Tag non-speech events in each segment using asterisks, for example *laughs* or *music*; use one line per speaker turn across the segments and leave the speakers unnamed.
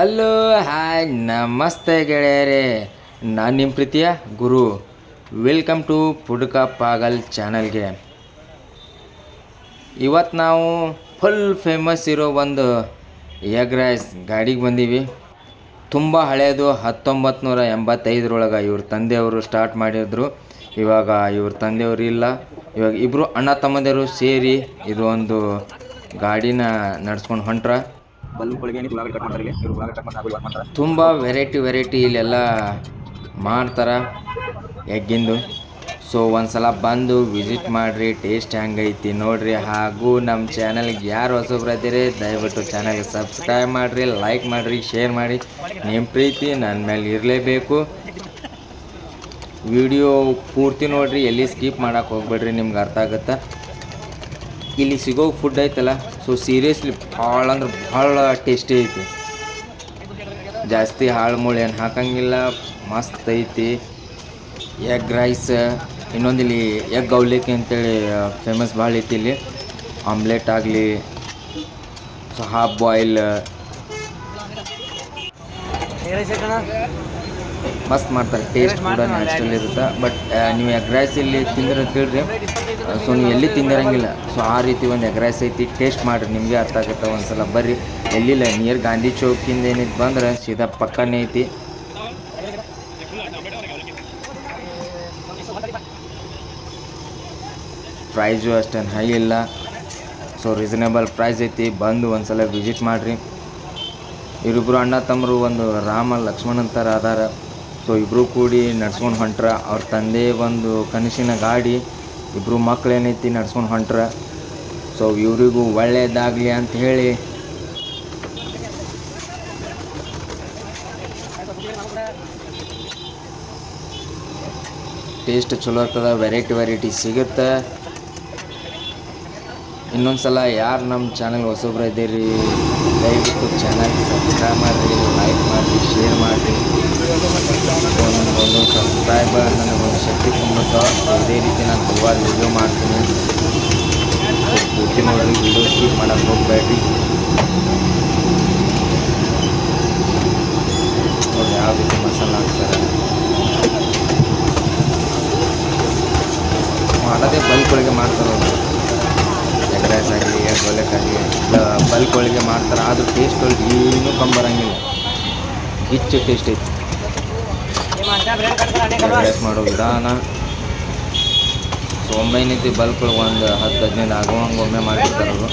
Hello, hi, ನಮಸ್ತೆ ಗೆಳೆಯರೇ. ನಾನು ನಿಮ್ಮ ಪ್ರೀತಿಯ ಗುರು. ವೆಲ್ಕಮ್ ಟು ಪುಡ್ಕ ಪಾಗಲ್ ಚಾನಲ್ಗೆ. ಇವತ್ತು ನಾವು ಫುಲ್ ಫೇಮಸ್ ಇರೋ ಒಂದು ಎಗ್ ರೈಸ್ ಗಾಡಿಗೆ ಬಂದೀವಿ. ತುಂಬ ಹಳೆಯದು ಹತ್ತೊಂಬತ್ತು ನೂರ ಎಂಬತ್ತೈದರೊಳಗೆ ಇವ್ರ ತಂದೆಯವರು ಸ್ಟಾರ್ಟ್ ಮಾಡಿದ್ರು. ಇವಾಗ ಇವ್ರ ತಂದೆಯವರು ಇಲ್ಲ. ಇವಾಗ ಇಬ್ಬರು ಅಣ್ಣ ತಮ್ಮಂದಿರು ಸೇರಿ ಇದು ಒಂದು ಗಾಡಿನ ನಡ್ಸ್ಕೊಂಡು ಹೊಂಟ್ರ. ತುಂಬ ವೆರೈಟಿ ವೆರೈಟಿ ಇಲ್ಲೆಲ್ಲ ಮಾಡ್ತಾರೆ ಎಗ್ಗಿಂದು. ಸೊ ಒಂದ್ಸಲ ಬಂದು ವಿಸಿಟ್ ಮಾಡಿರಿ ಟೇಸ್ಟ್ ಹೆಂಗೈತಿ ನೋಡ್ರಿ. ಹಾಗೂ ನಮ್ಮ ಚಾನಲ್ಗೆ ಯಾರು ಹೊಸಬ್ರು ಇದ್ದೀರಿ ದಯವಿಟ್ಟು ಚಾನಲ್ಗೆ ಸಬ್ಸ್ಕ್ರೈಬ್ ಮಾಡಿರಿ ಲೈಕ್ ಮಾಡಿರಿ ಶೇರ್ ಮಾಡಿ. ನಿಮ್ಮ ಪ್ರೀತಿ ನನ್ನ ಮೇಲೆ ಇರಲೇಬೇಕು. ವಿಡಿಯೋ ಪೂರ್ತಿ ನೋಡ್ರಿ, ಎಲ್ಲಿ ಸ್ಕಿಪ್ ಮಾಡೋಕೆ ಹೋಗ್ಬೇಡ್ರಿ, ನಿಮ್ಗೆ ಅರ್ಥ ಆಗುತ್ತೆ? ಇಲ್ಲಿ ಸಿಗೋ ಫುಡ್ ಐತಲ್ಲ ಸೊ ಸೀರಿಯಸ್ಲಿ ಭಾಳ ಅಂದ್ರೆ ಭಾಳ ಟೇಸ್ಟಿ ಐತಿ. ಜಾಸ್ತಿ ಹಾಳು ಮುಳ್ಳು ಏನು ಹಾಕಂಗಿಲ್ಲ, ಮಸ್ತ್ ಐತಿ. ಎಗ್ ರೈಸ್ ಇನ್ನೊಂದು ಇಲ್ಲಿ ಎಗ್ ಅವಲೇಕಿ ಅಂತೇಳಿ ಫೇಮಸ್ ಭಾಳ ಐತಿ ಇಲ್ಲಿ. ಆಮ್ಲೆಟ್ ಆಗಲಿ ಸೊ ಹಾಫ್ ಬಾಯ್ಲ್ ಮಸ್ತ್ ಮಾಡ್ತಾರೆ ಟೇಸ್ಟ್ ಕೂಡ ನ್ಯಾಚುರಲ್ ಇರುತ್ತೆ? ಬಟ್ ನೀವು ಎಗ್ ರೈಸ್ ಇಲ್ಲಿ ತಿಂದ್ರೆ ಕೇಳ್ರಿ. ಸೊ ನೀವು ಎಲ್ಲಿ ತಿಂದಿರಂಗಿಲ್ಲ. ಸೊ ಆ ರೀತಿ ಒಂದು ಎಗ್ ರೈಸ್ ಐತಿ ಟೇಸ್ಟ್ ಮಾಡಿರಿ, ನಿಮಗೆ ಅರ್ಥ ಆಗುತ್ತೆ ಒಂದ್ಸಲ ಬರ್ರಿ. ಎಲ್ಲಿಲ್ಲ ನಿಯರ್ ಗಾಂಧಿ ಚೌಕಿಂದ ಏನಿತ್ತು ಬಂದ್ರೆ ಸೀದಾ ಪಕ್ಕನೇ ಐತಿ. ಪ್ರೈಸು ಅಷ್ಟೇನು ಹೈ ಇಲ್ಲ. ಸೊ ರೀಸನೇಬಲ್ ಪ್ರೈಸ್ ಐತಿ, ಬಂದು ಒಂದ್ಸಲ ವಿಸಿಟ್ ಮಾಡಿರಿ. ಇವರಿಬ್ಬರು ಅಣ್ಣ ತಮ್ಮರು ಒಂದು ರಾಮ ಲಕ್ಷ್ಮಣ್ ಅಂತಾರ ಅದಾರ. ಸೊ ಇಬ್ಬರು ಕೂಡಿ ನಡ್ಸ್ಕೊಂಡು ಹೊಂಟ್ರ. ಅವ್ರ ತಂದೆ ಒಂದು ಕನಸಿನ ಗಾಡಿ. ಇಬ್ಬರು ಮಕ್ಳು ಏನೈತಿ ನಡ್ಸ್ಕೊಂಡು ಹೊಂಟ್ರೆ. ಸೊ ಇವರಿಗೂ ಒಳ್ಳೆಯದಾಗಲಿ ಅಂತ ಹೇಳಿ. ಟೇಸ್ಟ್ ಚಲೋ ಇರ್ತದ ವೆರೈಟಿ ವೆರೈಟಿ ಸಿಗುತ್ತೆ. ಇನ್ನೊಂದು ಸಲ ಯಾರು ನಮ್ಮ ಚಾನಲ್ ಹೊಸಬ್ರು ಇದ್ದೀರಿ, ದಯವಿಟ್ಟು ಚಾನಲ್ ಸಬ್ಸ್ಕ್ರೈಬ್ ಮಾಡಿರಿ ಲೈಕ್ ಮಾಡಿರಿ ಶೇರ್ ಮಾಡಿರಿ. ನನಗೊಂದು ಸಬ್ಸ್ಕ್ರೈಬರ್ ನನಗೊಂದು ಶಕ್ತಿ ತುಂಬುತ್ತೋ ಇದೇ ರೀತಿ ನಾನು ಹಲವಾರು ವೀಡಿಯೋ ಮಾಡ್ತೀನಿ ಪೂರ್ತಿ ನೋಡ್ರಿ ವೀಡಿಯೋ ಸ್ಕಿಪ್ ಮಾಡೋಕ್ಕೆ ಹೋಗ್ಬೇಡ್ರಿ ನೋಡಿ ಯಾವ ರೀತಿ ಮಸಾಲ ಹಾಕ್ತಾರೆ ಮಾಡೋದೇ ಬಲ್ಕ್ ಒಳಗೆ ಮಾಡ್ತಾರೆ ಎಗ್ ರೈಸ್ ಆಗಲಿ ಎಗ್ ಆಗಲಿ ಬಲ್ಕ್ ಒಳಗೆ ಮಾಡ್ತಾರೆ ಆದರೂ ಟೇಸ್ಟ್ ಒಳಗೆ ಏನೂ ಕಂಬರಂಗಿಲ್ಲ ಹೆಚ್ಚು ಟೇಸ್ಟ್ ಐತಿ ಎಗ್ ರೈಸ್ ಮಾಡೋ ವಿಧಾನ. ಸೊ ಒಮ್ಮೆ ಏನೈತಿ ಬಲ್ಕ್ ಒಂದು ಹತ್ತು, ಹದಿನೈದು ಆಗುವಂಗೆ ಒಮ್ಮೆ ಮಾಡಿರ್ತಾರೆ ಅವರು.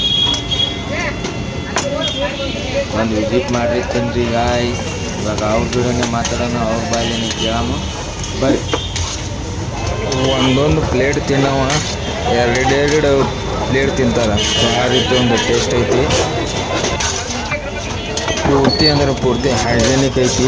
ಒಂದು ವಿಸಿಟ್ ಮಾಡಿರಿ ತಿನ್ರಿ ಗಾಯ್ ಇವಾಗ ಅವ್ರ ಜೋಡನೆ ಮಾತಾಡೋಣ, ಅವ್ರ ಬಾಯಲ್ಲಿ ಕೇಳಮ್ಮ ಬರ್ರಿ.
ಒಂದೊಂದು ಪ್ಲೇಟ್ ತಿನ್ನವ. ಎರಡೆರಡು ಪ್ಲೇಟ್ ತಿಂತಾರೆ. ಸೊ ಆ ರೀತಿ ಒಂದು ಟೇಸ್ಟ್ ಐತಿ. ಪೂರ್ತಿ ಅಂದ್ರೆ ಪೂರ್ತಿ ಹೈಜೆನಿಕ್ ಐತಿ.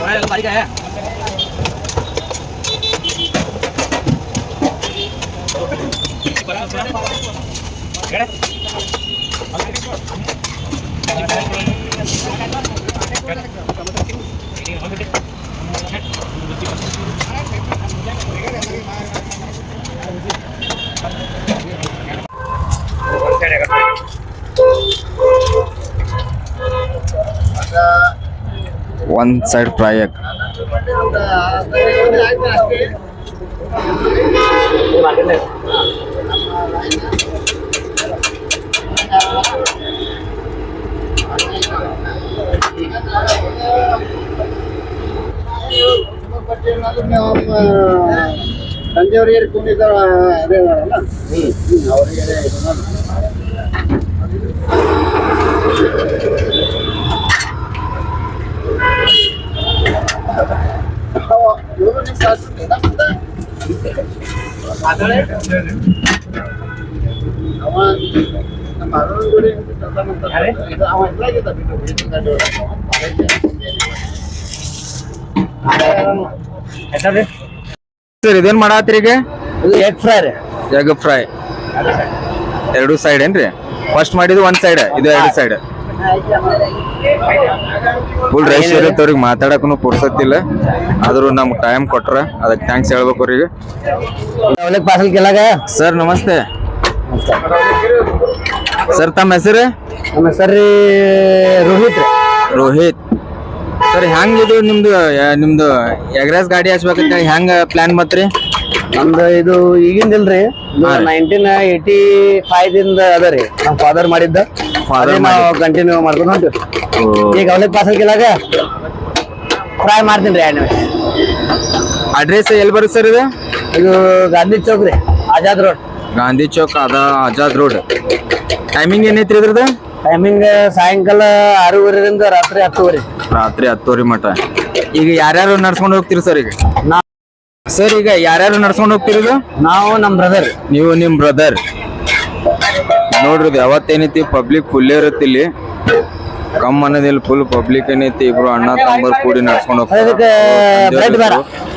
Đây là tay kìa. Gracias.
ಒಂದು ಸೈಡ್ ಫ್ರೈ ಹಾಕಿ
ಸಂಜೆವರೆಗೆ ಕುಂದಿದ್ದಾರ ಅದೇ ಅದಾರಲ್ಲ ಅವರಿಗೆ
ಸರ್ ಇದೇನ್ ಮಾಡತ್ತೀರಿ ಈಗ?
ಎಗ್ ಫ್ರೈ ರೀ.
ಎಗ್ ಫ್ರೈ ಎರಡು ಸೈಡ್ ಏನ್ರಿ? ಫಸ್ಟ್ ಮಾಡಿದ್ದು ಒಂದ್ ಸೈಡ್ ಇದು ಎರಡು ಸೈಡ್ ಫುಲ್ ರೈಸ್ ಇರುತ್ತೆ ಮಾತಾಡಕ್ಕೂ ಪುರ್ಸತ್ತಿಲ್ಲ ಆದ್ರೂ ನಮ್ಗೆ ಟೈಮ್ ಕೊಟ್ರ ಅದಕ್ಕೆ ಥ್ಯಾಂಕ್ಸ್ ಹೇಳ್ಬೇಕು ಅವ್ರಿಗೆ.
ಪಾರ್ಸಲ್ ಕೆಳಗ?
ಸರ್ ನಮಸ್ತೆ. ಸರ್ ತಮ್ಮ ಹೆಸರು?
ನಮ್ಮ ಹೆಸರು ರೀ ರೋಹಿತ್
ರೋಹಿತ್. ಸರ್ ಹೆಂಗ್ ಇದು ನಿಮ್ದು ಯಾ- ನಿಮ್ದು ಎಗ್ರೆಸ್ ಗಾಡಿ ಹಚ್ಬೇಕಂತ ಹೆಂಗ್ ಪ್ಲಾನ್ ಮತ್ರಿ
ನಮ್ದು ಇದು ಈಗಿಂದಿಲ್ರಿ. ನೈನ್ಟೀನ್ ಏಯ್ಟಿ ಫೈವ್ ಇಂದ ಅದ ರೀ. ನಮ್ಮ ಫಾದರ್ ಮಾಡಿದ್ದ.
ಫಾದರ್
ಅದೇ ನಾವು ಕಂಟಿನ್ಯೂ ಮಾಡ್ಕೊಂಡು ಹೊಂಟಿವಿ ಈಗ ಅವಲಿಗೆ ಪಾಸ್ ಆಗಿಲ್ಲಾಗ ಫ್ರೈ ಮಾಡ್ತೀನಿ ರೀ ಎರಡು ನಿಮಿಷ
ಅಡ್ರೆಸ್ ಎಲ್ಲಿ ಬರುತ್ತೆ ಸರ್ ಇದು?
ಇದು ಗಾಂಧಿ ಚೌಕ್ ರೀ ಆಜಾದ್ ರೋಡ್.
ಗಾಂಧಿ ಚೌಕ್ ಅದ ಆಜಾದ್ ರೋಡ್. ಟೈಮಿಂಗ್ ಏನೈತ್ರಿ ಇದ್ರದ್ದು?
ಟೈಮಿಂಗ್ ಸಾಯಂಕಾಲ ಆರೂವರೆಯಿಂದ ರಾತ್ರಿ ಹತ್ತುವರೆ.
ರಾತ್ರಿ ಹತ್ತುವರೆ ಮಠ. ಈಗ ಯಾರ್ಯಾರು ನಡ್ಸ್ಕೊಂಡು ಹೋಗ್ತೀರಿ ಸರ್ ಈಗ?
ನಾ
ಸರ್ ಈಗ ಯಾರ್ಯಾರು ನಡ್ಸ್ಕೊಂಡು ಹೋಗ್ತಿರೋದು
ನಾವು ನಮ್ಮ ಬ್ರದರ್
ನೀವು ನಿಮ್ ಬ್ರದರ್ ನೋಡ್ರಿ ಯಾವತ್ತೇನೈತಿ ಪಬ್ಲಿಕ್ ಫುಲ್ ಇರುತ್ತೆ ಇಲ್ಲಿ. ಕಮ್ ಅನ್ನೋದಿಲ್ಲ ಫುಲ್ ಪಬ್ಲಿಕ್ ಏನೈತಿ ಇಬ್ರು ಅಣ್ಣ ತಮ್ಮರು ಕೂಡಿ ನಡ್ಸ್ಕೊಂಡು
ಹೋಗ್ತಾರೆ.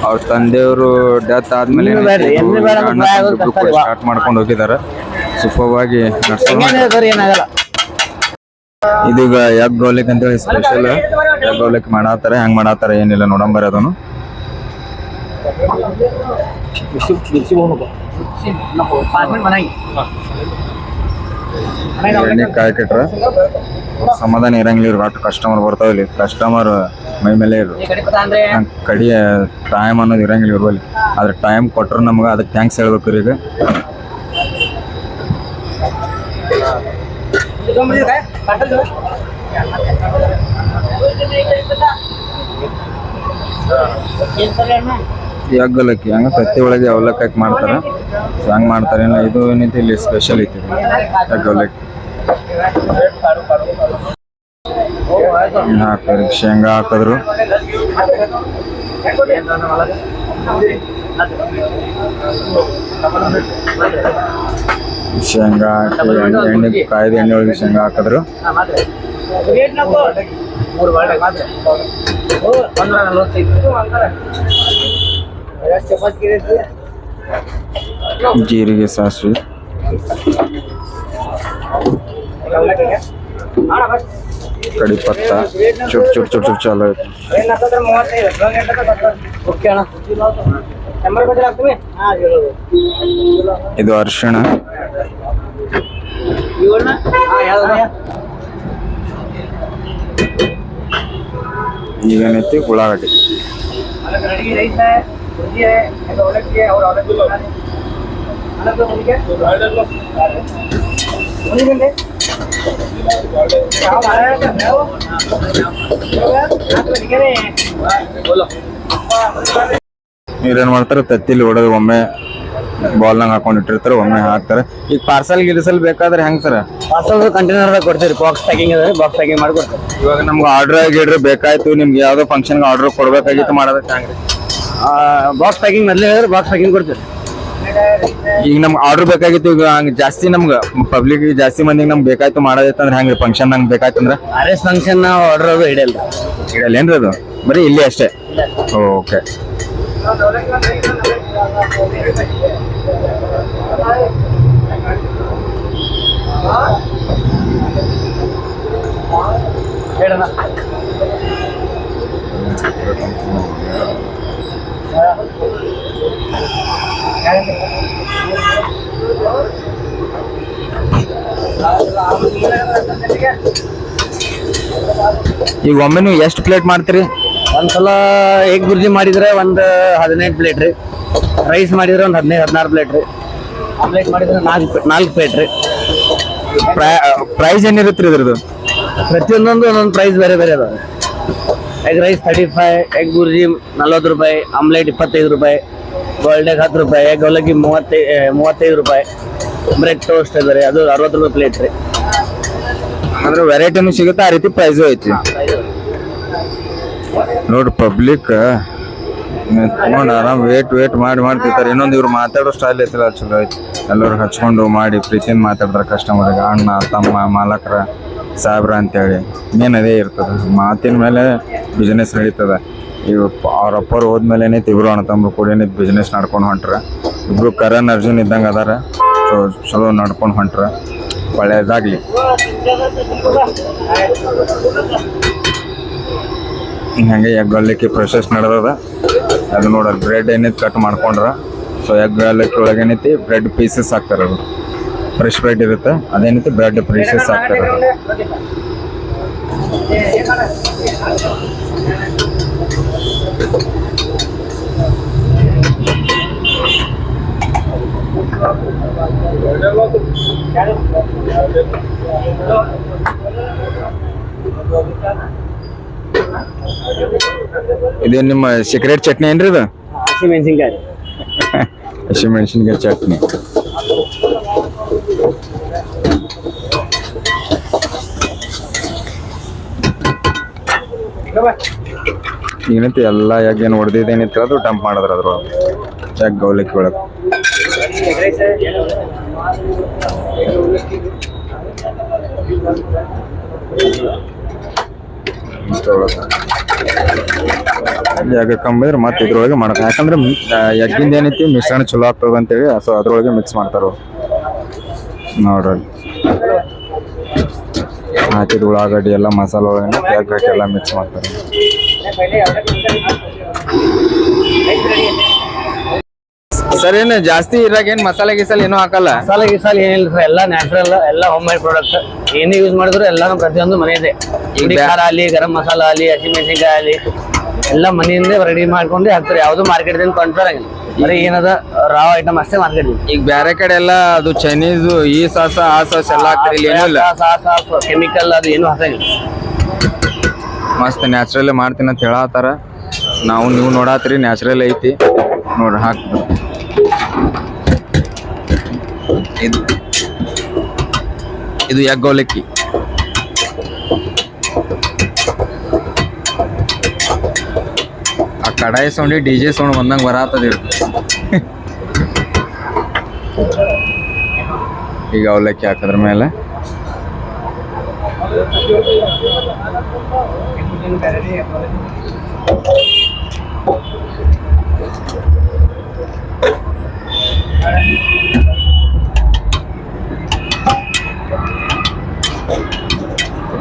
ಅವ್ರ ತಂದೆಯವರು ಡೆತ್ ಆದ್ಮೇಲೆ? ಸ್ಟಾರ್ಟ್ ಮಾಡ್ಕೊಂಡು ಹೋಗಿದ್ದಾರೆ. ಸುಖವಾಗಿ ನಡ್ಸ್ಕೊಂಡು ಇದೀಗ ಎಗ್ ಅಂತ ಅಂತೇಳಿ ಸ್ಪೆಷಲ್ ಎಗ್ ಮಾಡತ್ತಾರ, ಹೆಂಗ್ ಮಾಡತ್ತಾರ ಏನಿಲ್ಲ ನೋಡಂಬರ ಅದನ್ನು. ಎಣ್ಣೆ ಕಾಯ್ಕಿಟ್ರ ಸಮಾಧಾನ ಇರಂಗಿಲ್ಲ ಇವ್ರು, ಒಟ್ಟು ಕಸ್ಟಮರ್ ಬರ್ತಾವ ಇಲ್ಲಿ. ಕಸ್ಟಮರ್ ಮೈ ಮೇಲೆ ಇರು. ಕಡಿಯ ಕಡಿ ಟೈಮ್ ಅನ್ನೋದು ಇರಂಗಿಲ್ಲ ಇವ್ರು ಅಲ್ಲಿ ಆದ್ರೆ ಟೈಮ್ ಕೊಟ್ರು ನಮ್ಗೆ ಅದಕ್ಕೆ ಥ್ಯಾಂಕ್ಸ್ ಹೇಳ್ಬೇಕು ಈಗ ಎಗ್ ಅವಲಕ್ಕಿ ಹಂಗ ತತ್ತಿ ಒಳಗೆ ಅವಲಕ್ಕಿ ಮಾಡ್ತಾರ. ಸೊ ಹಂಗ್ ಮಾಡ್ತಾರೆ ಇಲ್ಲ, ಇದು ಏನೈತಿ ಇಲ್ಲಿ ಸ್ಪೆಷಲ್ ಐತಿ ಇದು. ಹಾಕ್ತಾರೆ, ಶೇಂಗಾ ಹಾಕಿದ್ರು. ಶೇಂಗಾ ಹಾಕಿ ಎಣ್ಣೆ, ಕಾಯ್ದ ಎಣ್ಣೆ ಒಳಗೆ ಶೇಂಗಾ ಹಾಕಿದ್ರು. ಜೀರಿಗೆ ಸಾಸಿವೆ. ಕಡಿ ಪತ್ತ. ಚುಟ್ ಚುಟ್ ಚುಟ್ ಚುಟ್ ಚಾಲು ಐತಿ
ಓಕೆ ಅಣ್ಣ.
ಇದು ಅರಿಶಿಣ. ಈಗೇನೈತಿ ಉಳ್ಳಾಗಡ್ಡಿ ಇವ್ರೇನ್ ಮಾಡ್ತಾರೆ ತತ್ತಿಲಿ ಹೊಡೆದು ಒಮ್ಮೆ ಬಾಲ್ನಾಗ ಹಾಕೊಂಡು ಇಟ್ಟಿರ್ತಾರೆ ಒಮ್ಮೆ ಹಾಕ್ತಾರೆ. ಈಗ ಪಾರ್ಸಲ್ ಗಿರ್ಸಲ್ ಬೇಕಾದ್ರೆ ಹೆಂಗ್ ಸರ್
ಪಾರ್ಸಲ್ ಕಂಟೈನರ್ ಕೊಡ್ತೀರಿ ಬಾಕ್ಸ್ ಪ್ಯಾಕಿಂಗ್ ಅದ ಬಾಕ್ಸ್ ಪ್ಯಾಕಿಂಗ್ ಮಾಡಿ ಕೊಡ್ತೀವಿ
ಇವಾಗ ನಮ್ಗೆ ಆರ್ಡರ್ ಗಿಡ್ರ್ ಬೇಕಾಯ್ತು ನಿಮ್ಗೆ ಯಾವುದೋ ಫಂಕ್ಷನ್ ಆರ್ಡರ್ ಕೊಡ್ಬೇಕಾಗಿತ್ತು ಮಾಡೋದಕ್ಕೆ ಹೆಂಗ್ರಿ
ಬಾಕ್ಸ್ ಪ್ಯಾಕಿಂಗ್ ಮೊದಲೇ ಹೇಳಿದ್ರೆ ಬಾಕ್ಸ್ ಪ್ಯಾಕಿಂಗ್ ಕೊಡ್ತೀರಿ.
ಈಗ ನಮ್ಗೆ ಆರ್ಡರ್ ಬೇಕಾಗಿತ್ತು ಈಗ ಹಂಗೆ ಜಾಸ್ತಿ ನಮ್ಗೆ ಪಬ್ಲಿಕ್ ಜಾಸ್ತಿ ಮಂದಿಗೆ ನಮ್ಗೆ ಬೇಕಾಯ್ತು ಮಾಡೋದೈತಂದ್ರೆ ಹೆಂಗ್ರಿ? ಫಂಕ್ಷನ್ ನಂಗೆ ಬೇಕಾಯ್ತು ಅಂದ್ರೆ?
ಆರ್ ಎಸ್ ಫಂಕ್ಷನ್ ಆರ್ಡರ್ ಅದು ಇಡಲ್ಲ
ಇಡಲ್ಲ ಏನ್ರಿ ಅದು? ಬರೀ ಇಲ್ಲಿ ಅಷ್ಟೇ? ಓಕೆ. ಈಗ ಒಮ್ಮೆ ನೀವು ಎಷ್ಟು ಪ್ಲೇಟ್ ಮಾಡ್ತೀರಿ?
ಒಂದ್ಸಲ ಎಗ್ ಬುರ್ಜಿ ಮಾಡಿದ್ರೆ ಒಂದು ಹದಿನೈದು ಪ್ಲೇಟ್ ರೀ. ರೈಸ್ ಮಾಡಿದ್ರೆ ಒಂದು ಹದಿನೈದು ಹದಿನಾರು ಪ್ಲೇಟ್ ರೀ. ಆಮ್ಲೆಟ್ ಮಾಡಿದ್ರೆ ನಾಲ್ಕು ನಾಲ್ಕು ಪ್ಲೇಟ್ ರೀ.
ಪ್ರೈಸ್ ಏನಿರುತ್ತೆ ರೀ ಇದ್ರದ್ದು?
ಪ್ರತಿಯೊಂದೊಂದು ಒಂದೊಂದು ಪ್ರೈಸ್ ಬೇರೆ ಬೇರೆ ಅದಾವೆ egg rice thirty five egg bhurji ನಲ್ವತ್ತು ರೂಪಾಯಿ ಆಮ್ಲೆಟ್ ಇಪ್ಪತ್ತೈದು ರೂಪಾಯಿ ಗೋಲ್ಡ್ ಎಗ್ ಹತ್ತು ರೂಪಾಯಿ ಎಗ್ ಅವಲಕ್ಕಿ ಮೂವತ್ತೈ ಮೂವತ್ತೈದು ರೂಪಾಯಿ. ಬ್ರೆಡ್ ಟೋಸ್ಟ್ ಬೇರೆ ಅದು ಅರವತ್ತು ರೂಪಾಯಿ ಪ್ಲೇಟ್ ರೀ.
ಅಂದ್ರೆ ವೆರೈಟಿನೂ ಸಿಗುತ್ತೆ ಆ ರೀತಿ ಪ್ರೈಸು ಐತಿ ನೋಡಿ ಪಬ್ಲಿಕ್ ತಗೊಂಡು ಆರಾಮ್ ವೇಟ್ ವೇಟ್ ಮಾಡಿ, ಮಾಡ್ತಿರ್ತಾರೆ. ಇನ್ನೊಂದು ಇವ್ರು ಮಾತಾಡೋ ಸ್ಟೈಲ್ ಐತಿಲ್ಲ ಚಲೋ ಐತಿ. ಎಲ್ಲರೂ ಹಚ್ಕೊಂಡು ಮಾಡಿ ಪ್ರೀತಿಯಿಂದ ಮಾತಾಡ್ತಾರೆ ಕಸ್ಟಮರ್ಗೆ ಅಣ್ಣ, ತಮ್ಮ, ಮಾಲಕರ, ಸಾಹೇಬ್ರ ಅಂತೇಳಿ. ಮೇನ್ ಅದೇ ಇರ್ತದೆ. ಮಾತಿನ ಮೇಲೆ ಬಿಸ್ನೆಸ್ ನಡೀತದೆ. ಇವ್ ಅವ್ರ ಅಪ್ಪರು ಹೋದ್ಮೇಲೆ ಏನೈತಿ, ಇಬ್ರು ಅಣ್ಣ ತಮ್ಮ ಕೂಡ ಏನೈತಿ ಬಿಸ್ನೆಸ್ ನಡ್ಕೊಂಡು ಹೊಂಟ್ರ. ಇಬ್ರು ಕರಣ್, ಅರ್ಜುನ್ ಇದ್ದಂಗೆ ಅದಾರ. ಸೊ ಚಲೋ ನಡ್ಕೊಂಡು ಹೊಂಟ್ರ. ಒಳ್ಳೇದಾಗ್ಲಿ. ಹಂಗೆ ಅಲ್ಲಕ್ಕಿ ಪ್ರೊಸೆಸ್ ನಡೆದದ. ಅದು ನೋಡ್ರಿ ಬ್ರೆಡ್ ಏನೈತಿ ಕಟ್ ಮಾಡ್ಕೊಂಡ್ರ. ಸೊ ಎಗ್ ಅಲ್ಲಕ್ಕಿ ಒಳಗೆ ಏನೈತಿ ಬ್ರೆಡ್ ಪೀಸಸ್ ಹಾಕ್ತಾರೆ ಅದು. ಫ್ರೆಶ್ ಬ್ರೆಡ್ ಇರುತ್ತೆ ಅದೇನೈತಿ ಬ್ರೆಡ್ ಪೀಸಸ್ ಹಾಕ್ತಾರೆ ಅದು. ಇದು ನಿಮ್ಮ ಸೀಕ್ರೆಟ್ ಚಟ್ನಿ ಏನ್ರಿ ಇದು?
ಹಸಿ ಮೆಣಸಿನ್ಕಾಯಿ. *laughs*
ಹಸಿಮೆಣಸಿನ್ಕಾಯಿ ಚಟ್ನಿ. ಏನೈತಿ ಎಲ್ಲ ಯಾಕೆ ಏನು ಹೊಡೆದಿದ್ದೇನಿತ್ತು ಅದು ಡಂಪ್ ಮಾಡಿದ್ರ ಅದ್ರೊಳಗೆ. ಯಾಕೆ ಗೌಲಿಕ್ಕೆ ಒಳಗೆ ಎಗ್ ಕಂಬಿದ್ರೆ ಮತ್ತೆ ಇದ್ರೊಳಗೆ ಮಾಡ ಯಾಕಂದ್ರೆ ಎಗ್ಗಿಂದ ಏನೈತಿ, ಮಿಶ್ರಣ ಚಲೋ ಆಗ್ತದೆ ಅಂತೇಳಿ ಸೊ, ಅದ್ರೊಳಗೆ ಮಿಕ್ಸ್ ಮಾಡ್ತಾರ. ನೋಡ್ರಿ. ಹಾಕಿದ ಉಳ್ಳಾಗಡ್ಡಿ ಎಲ್ಲ, ಮಸಾಲ ಒಳಗೆ ಎಗ್ ಹಾಕಿ ಎಲ್ಲ ಮಿಕ್ಸ್ ಮಾಡ್ತಾರೆ. ಸರ್ ಏನು ಜಾಸ್ತಿ ಇರಾಗ ಏನು ಮಸಾಲೆ ಗಿಸಾಲೆ ಏನೂ ಹಾಕಲ್ಲ?
ಮಸಾಲೆ ಗಿಸಾಲೆ ಏನಿಲ್ಲ ಸರ್ ಎಲ್ಲ ನ್ಯಾಚುರಲ್ ಎಲ್ಲ ಹೋಮ್ ಮೇಡ್ ಪ್ರಾಡಕ್ಟ್ ಏನೇ ಯೂಸ್ ಮಾಡಿದ್ರು ಎಲ್ಲ ಪ್ರತಿಯೊಂದು ಮನೆಯದೇ ಹುಡಿ ಖಾರ ಆಗಲಿ ಗರಂ ಮಸಾಲ ಆಗಲಿ ಹಸಿಮೆಣಸಿನ್ಕಾಯಿ ಆಗಲಿ ಎಲ್ಲ ಮನೆಯಿಂದ ರೆಡಿ ಮಾಡ್ಕೊಂಡು ಹಾಕ್ತಾರೆ. ಯಾವುದು ಮಾರ್ಕೆಟ್ದಿಂದ ಆಗಿಲ್ಲ. ಬರೀ ಏನದ ರಾವ್ ಐಟಮ್ ಅಷ್ಟೇ ಮಾರ್ಕೆಟ್
ಈಗ ಬೇರೆ ಕಡೆ ಎಲ್ಲ ಅದು ಚೈನೀಸ್ ಈ ಸಾಸ ಆ ಸಾಸ್ ಎಲ್ಲ ಏನೂ ಇಲ್ಲ
ಕೆಮಿಕಲ್ ಅದು ಏನು ಹಾಕಂಗಿಲ್ಲ
ಮಸ್ತ್ ನ್ಯಾಚುರಲ್ ಮಾಡ್ತೀನಿ ಅಂತ ಹೇಳತ್ತಾರ. ನಾವು ನೀವು ನೋಡಾತ್ರಿ ನ್ಯಾಚುರಲ್ ಐತಿ. ನೋಡ್ರಿ ಹಾಕ್ಬಿಡು ಇದು. ಇದು ಎಗ್ ಅವಲಕ್ಕಿ ಆ ಕಡಾಯಿ ಸೌಂಡಿ ಡಿ ಜೆ ಸೌಂಡ್ ಬಂದಂಗೆ ಬರತ್ತದ ಈಗ ಅವಲಕ್ಕಿ ಹಾಕಿದ್ರ ಮೇಲೆ.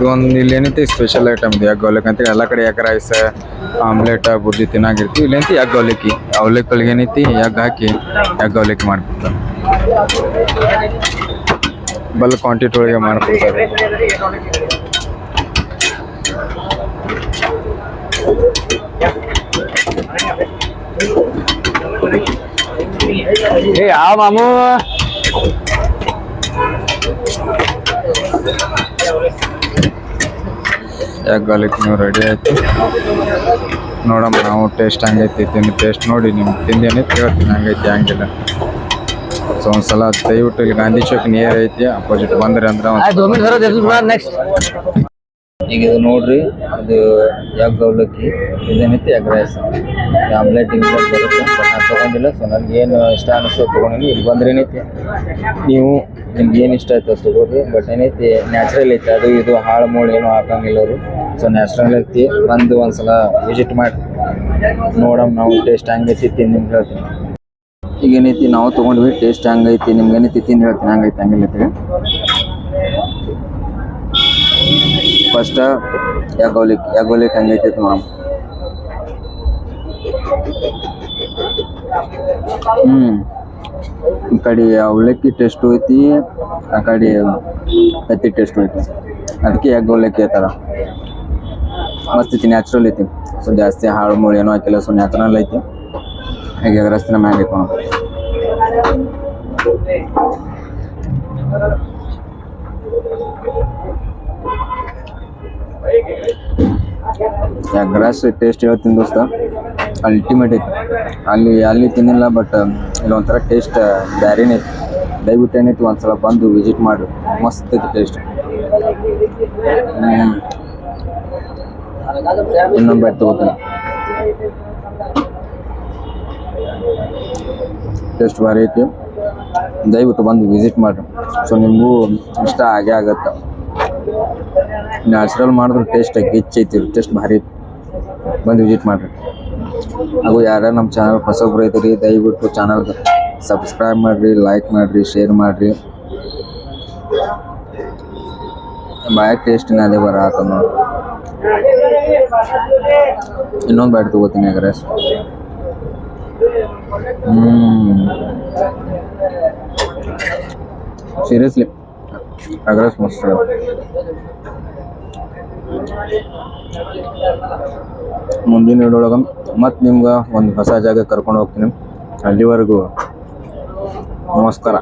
ಒಂದು ಇಲ್ಲಿ ಏನೈತಿ ಸ್ಪೆಷಲ್ ಐಟಮ್ ಇದೆ ಎಗ್ ಅವಲಕ್ಕಿ ಅಂತ ಎಲ್ಲ ಕಡೆ ಎಗ್ ರೈಸ್ ಆಮ್ಲೆಟ್ ಬುರ್ಜಿ ತಿನ್ನಾಗಿರ್ತೀವಿ ಇಲ್ಲೇಂತಿ ಎಗ್ ಅವಲಕ್ಕಿ ಅವಲಕ್ಕಿಗಳಿಗೆ ಏನೈತಿ ಎಗ್ ಹಾಕಿ ಎಗ್ ಅವಲಕ್ಕಿ ಮಾಡ್ಕೊಡ್ತಾರೆ ಬಲ್ ಕ್ವಾಂಟಿಟಿ ಒಳಗೆ ಮಾಡ್ಕೊಡ್ತಾರೆ
ಏ ಯಾವ ಮಾಮೂ
ಅವಲಕ್ಕಿ ನೀವು ರೆಡಿ ಆಯ್ತು. ನೋಡಮ್ಮ, ನಾವು ಟೇಸ್ಟ್ ಹಂಗೈತಿ ತಿಂದು ಟೇಸ್ಟ್ ನೋಡಿ ನಿಮ್ಗೆ ತಿಂದು ಕೇಳ್ತೀನಿ, ಹಂಗೈತಿ ಹಂಗಿಲ್ಲ ಸೊ ಒಂದ್ಸಲ ದಯವಿಟ್ಟು ಗಾಂಧಿ ಚೌಕ್ ನಿಯರ್ ಐತಿ ಅಪೋಸಿಟ್ ಬಂದ್ರಿ ಅಂದ್ರೆ
ಈಗ ಇದು ನೋಡ್ರಿ ಇದು ಎಗ್ ಅವಲಕ್ಕಿ ಇದೇನೈತಿ ಎಗ್ ರೈಸ್ ಆಮ್ಲೆಟ್ ಗಿಮ್ಲೆಟ್ ಬರುತ್ತೆ ನಾನು ತೊಗೊಂಡಿಲ್ಲ ಸೊ ನನಗೆ ಏನು ಇಷ್ಟ ಅನಿಸ್ತೋ ತೊಗೊಂಡಿನಿ, ಇಲ್ಲಿ ಬಂದ್ರೆ ಏನೈತಿ? ನೀವು ನಿಮ್ಗೆ ಏನು ಇಷ್ಟ ಆಯ್ತು ಅದು ತೊಗೊಳ್ರಿ ಬಟ್ ಏನೈತಿ ನ್ಯಾಚುರಲ್ ಐತಿ, ಅದು ಇದು, ಹಾಳು ಮೂಳು ಏನು ಹಾಕಂಗಿಲ್ಲ ಅವರು. ಸೊ ನ್ಯಾಚುರಲ್ ಐತಿ, ಬಂದು ಒಂದ್ಸಲ ವಿಸಿಟ್ ಮಾಡಿ. ನೋಡಮ್, ನಾವು ಟೇಸ್ಟ್ ಹಂಗೈತಿ ತಿಂದು ನಿಮ್ಗೆ ಹೇಳ್ತೀನಿ. ಈಗ ಏನೈತಿ, ನಾವು ತೊಗೊಂಡ್ವಿ ಟೇಸ್ಟ್ ಹಂಗೈತಿ ನಿಮ್ಗೆ ಏನೈತಿ ತಿಂದು ಹೇಳ್ತೀನಿ ಹಂಗೈತಿ ಹಂಗಿಲ್ಲ ಐತಿ ಫಸ್ಟ್ ಯಾಗೋಲಿಕ್ ಯಾಗೋಲಿಕ್ ಹಂಗೈತಿ ನೋಡಮ್ ಹ್ಮ್ ಈ ಕಡೆ ಅವಲಕ್ಕಿ ಟೇಸ್ಟು ಐತಿ ಆ ಕಡೆ ತತ್ತಿ ಟೇಸ್ಟು ಐತಿ ಅದಕ್ಕೆ ಎಗ್ ಅವಲಕ್ಕಿ ಐತಾರ
ಮಸ್ತ್ ಐತಿ ನ್ಯಾಚುರಲ್ ಐತಿ ಸೊ ಜಾಸ್ತಿ ಹಾಳು ಮೂಳು ಏನೂ ಹಾಕಿಲ್ಲ ಸೊ ನ್ಯಾಚುರಲ್ ಐತಿ ಹಾಗೆ ಎಗ್ ರೈಸ್ ಮ್ಯಾಂಗ ಐತಿ ನೋಡು. ಎಗ್ ರೈಸ್ ಟೇಸ್ಟ್ ಹೇಳ್ತೀನಿ ದೋಸ್ತ. ಅಲ್ಟಿಮೇಟ್ ಐತಿ. ಅಲ್ಲಿ ಅಲ್ಲಿ ತಿನ್ನಿಲ್ಲ ಬಟ್ ಇಲ್ಲಿ ಒಂಥರ ಟೇಸ್ಟ್ ಬ್ಯಾರೇನೇ ಐತಿ. ದಯವಿಟ್ಟು ಏನೈತಿ ಒಂದ್ಸಲ ಬಂದು ವಿಸಿಟ್ ಮಾಡಿ. ಮಸ್ತ್ ಐತಿ ಟೇಸ್ಟ್ ತಗೋತೀನಿ. ಟೇಸ್ಟ್ ಭಾರಿ ಐತಿ. ದಯವಿಟ್ಟು ಬಂದು ವಿಸಿಟ್ ಮಾಡಿರಿ ಸೊ ನಿಮಗೂ ಇಷ್ಟ ಆಗೇ ಆಗತ್ತೆ. ನ್ಯಾಚುರಲ್ ಮಾಡಿದ್ರೆ ಟೇಸ್ಟ್ ಹೆಚ್ಚೈತಿ ಟೇಸ್ಟ್ ಭಾರಿ ಬಂದು ವಿಸಿಟ್ ಮಾಡಿರಿ. ಹಾಗೂ ಯಾರ್ಯಾರು ನಮ್ಮ ಚಾನಲ್ ಹೊಸಬ್ರು ಐತ್ರಿ ದಯವಿಟ್ಟು ಚಾನಲ್ಗೆ ಸಬ್ಸ್ಕ್ರೈಬ್ ಮಾಡಿರಿ ಲೈಕ್ ಮಾಡಿರಿ ಶೇರ್ ಮಾಡಿರಿ. ಬಾಯ್ ಟೇಸ್ಟಿನ ಅದೇ ಬರ ಇನ್ನೊಂದು ಬ್ಯಾಟ್ ತಗೋತೀನಿ ಅಗ್ರೆಸ್ ಹ್ಮ್. ಸೀರಿಯಸ್ಲಿ ಮಸ್ತ್ ಅದ. ಮುಂದಿನ ವಿಡಿಯೊಳಗೆ ಮತ್ತೆ ನಿಮ್ಗೆ ಒಂದು ಹೊಸ ಜಾಗ ಕರ್ಕೊಂಡು ಹೋಗ್ತೀನಿ ಅಲ್ಲಿವರೆಗೂ ನಮಸ್ಕಾರ